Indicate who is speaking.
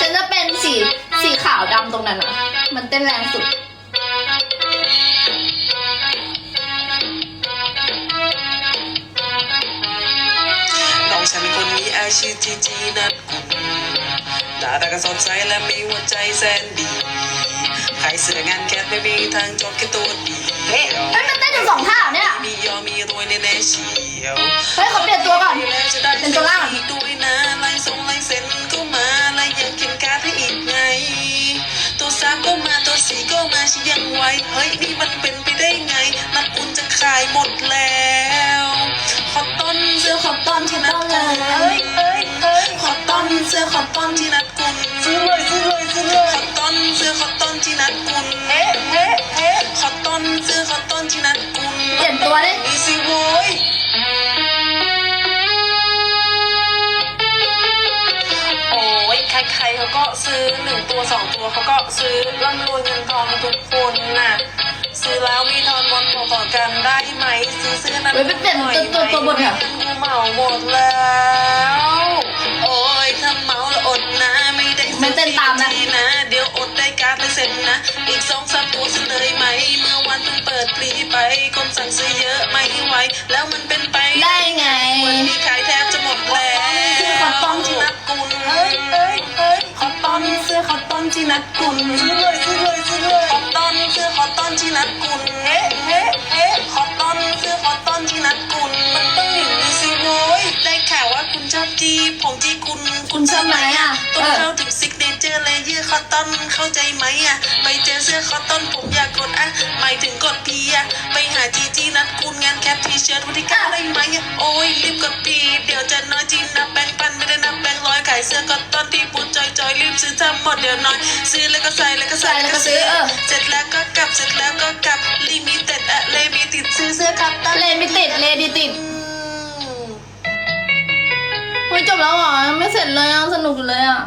Speaker 1: ฉันจะเป็นสีสีขาวดำตรงนั้นอะมันเต้นแรงสุด
Speaker 2: น้องฉันคนนี้อาชื่อจีจีนัดกุลหน้าตาก็สดใสและมีหัวใจแสนดี ใครเสื้องานแคทไม่มีทางจบแค่ตัวเดียว
Speaker 1: เฮ้ยมันเต้นถึงสองท่าเหรอเนี่ย
Speaker 2: มียอมมีรวยแน่ๆเชียว
Speaker 1: เฮ้ยเขาเปลี่ยนตัวก่อน
Speaker 2: แล้วจะได้
Speaker 1: เป็นตัวล่าง
Speaker 2: อีกด้วยนะ ก็มาตัวสี่ก็มาชิยังไวเฮ้ยนี่มันเป็นไปได้ไงนักบุญจะขายหมดแล้วขอต้นเสื้อขอต้นที่นัดกุลเฮ้ยเฮ้ยเฮ้ยขอต้นเสื้อขอต้นที่นัดกุลซื้อเลยซื้อเลยซื้อเลยขอต้นเสื้อขอต้นที่นัดกุลเฮ้เฮ้เฮ้ขอต้นเสื้อขอต้นที่นัดกุล
Speaker 1: เปลี่ยนตัวดิ
Speaker 2: นี่สิโว้ย ใครๆเขาก็ซื้อหนึ่งตัวสองตัวเขาก็ซื้อร่ำรวยเงินทองทุกคนน่ะ ซื้อแล้วมีทอนบนต่อต่อกันได้ไหมซื้อเสื้อนั้น
Speaker 1: เฮ้ยไปเปลี่ยนตัวตัวตัวบนเหรอ
Speaker 2: กูเหมาหมดแล้ว โอ้ยถ้าเมาแล้วอดนะไม่ได้ซื้อ
Speaker 1: ไม่เต้นตามนะ
Speaker 2: ทีนะ เดี๋ยวอดได้การดไปเซ็นนะ อีกสองสามตัวซื้อเลยไหม เมื่อวันเพิ่งเปิดปรีไปคนสั่งซื้อเยอะไม่ไหวแล้วมันเป็นไป
Speaker 1: ได้ไง
Speaker 2: วันนี้ขาย
Speaker 1: นที่นัด
Speaker 2: กุลซื้อเลยซื้อเลยซื้อเลยคอตตอนเสื้อคอตตอนที่นัดกุลเฮ้เฮ้เฮ้คอตตอนเสื้อคอตตอนที่นัดกุลมันต้องอย่างนี้สิโว้ยได้ข่าวว่าคุณชอบจีบผมจีคุณ
Speaker 1: คุณชอบไหมอะ
Speaker 2: ต้อง
Speaker 1: เออ
Speaker 2: เข้าถึงซิกเนเจอร์เลยยืดคอตตอนเข้าใจไหมอะไปเจอเสื้อคอตตอนผมอยากกดอะหมายถึงกดพีอะไปหาจีจีนัดคุณงานแคปทีเชิ้ตวันที่เก้าได้ไหมอะโอ้ยรีบกดพีเดี๋ยวจะน้อยจีนับแบงค์พันไม่ได้นับแบงค์ร้อยขายเสื้อค ซื้อทำหมดเดี๋ยวน้อยซื้อแล้วก็ใส่แล้วก็ใส่
Speaker 1: ใส่แล้วก็ซื้อเออ
Speaker 2: เสร็จแล้วก็กลับเสร็จแล้วก็กลับลิมิเต็ดอะเลยมีติดซื้อเสื้อคอตตอน
Speaker 1: เลนไม่ติดเลนดีติด
Speaker 2: อืม
Speaker 1: เฮ้ยจบแล้วเหรอยังไม่เสร็จเลยอะสนุกอยู่เลยอะ